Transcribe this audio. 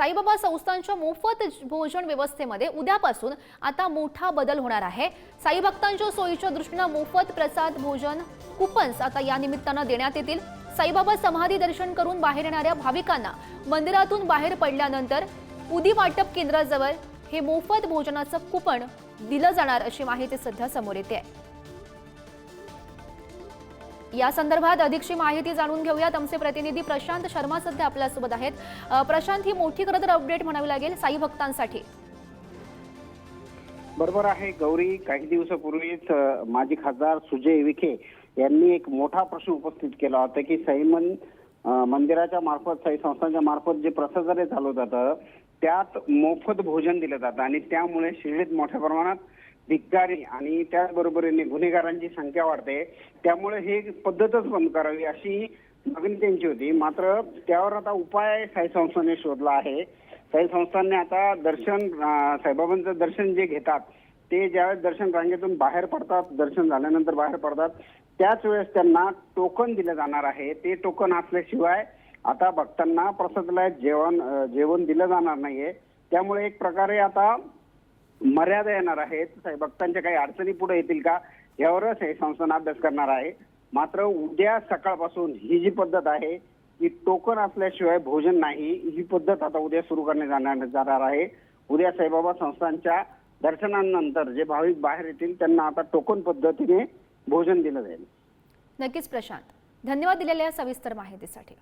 साईबाबा संस्थांच्या मोफत भोजन व्यवस्थेमध्ये उद्यापासून आता मोठा बदल होणार आहे. साई भक्तांच्या सोयीच्या दृष्टीनं मोफत प्रसाद भोजन कुपन्स आता या निमित्तानं देण्यात येतील. साईबाबा समाधी दर्शन करून बाहेर येणाऱ्या भाविकांना मंदिरातून बाहेर पडल्यानंतर उदी वाटप केंद्राजवळ हे मोफत भोजनाचं कुपन दिलं जाणार अशी माहिती सध्या समोर येते आहे. या संदर्भात अधिकची माहिती जाणून घेऊयात. आमचे प्रतिनिधी प्रशांत शर्मा सध्या आपल्यासोबत आहेत. प्रशांत ही मोठी खरं तर अपडेट म्हणावी लागेल साई भक्तांसाठी. बरोबर आहे गौरी. काही दिवसापूर्वीच माजी खासदार सुजय विखे यांनी एक मोठा प्रश्न उपस्थित केला होता की साईमन मंदिराच्या मार्फत साई संस्थांच्या मार्फत जे प्रसादालय चालू जातं त्यात मोफत भोजन दिलं जातं आणि त्यामुळे शिर्डीत मोठ्या प्रमाणात भिकारी आणि त्याचबरोबरीने गुन्हेगारांची संख्या वाढते. त्यामुळे हे पद्धतच बंद करावी अशी मागणी त्यांची होती. मात्र त्यावर आता उपाय साई संस्थांनी शोधला आहे. साई संस्थांनी आता दर्शन साईबाबांचं दर्शन जे घेतात ते ज्यावेळेस दर्शन रांगेतून बाहेर पडतात दर्शन झाल्यानंतर बाहेर पडतात त्याच वेळेस त्यांना टोकन दिलं जाणार आहे. ते टोकन असल्याशिवाय आता भक्तांना प्रसादालयात जेवण जेवण दिलं जाणार नाहीये. त्यामुळे एक प्रकारे आता मर्यादा येणार आहेत. साई भक्तांच्या काही अडचणी पुढे येतील का? यावरच हे संस्थान अभ्यास करणार आहे. मात्र उद्या सकाळपासून ही जी पद्धत आहे की टोकन असल्याशिवाय भोजन नाही. ही पद्धत आता उद्या सुरू करण्यात जाणार जाणार आहे. उद्या साईबाबा संस्थांच्या दर्शनानंतर जे भाविक बाहेर येतील त्यांना आता टोकन पद्धतीने भोजन दिलं जाईल. नक्कीच प्रशांत. धन्यवाद दिलेल्या सविस्तर माहितीसाठी.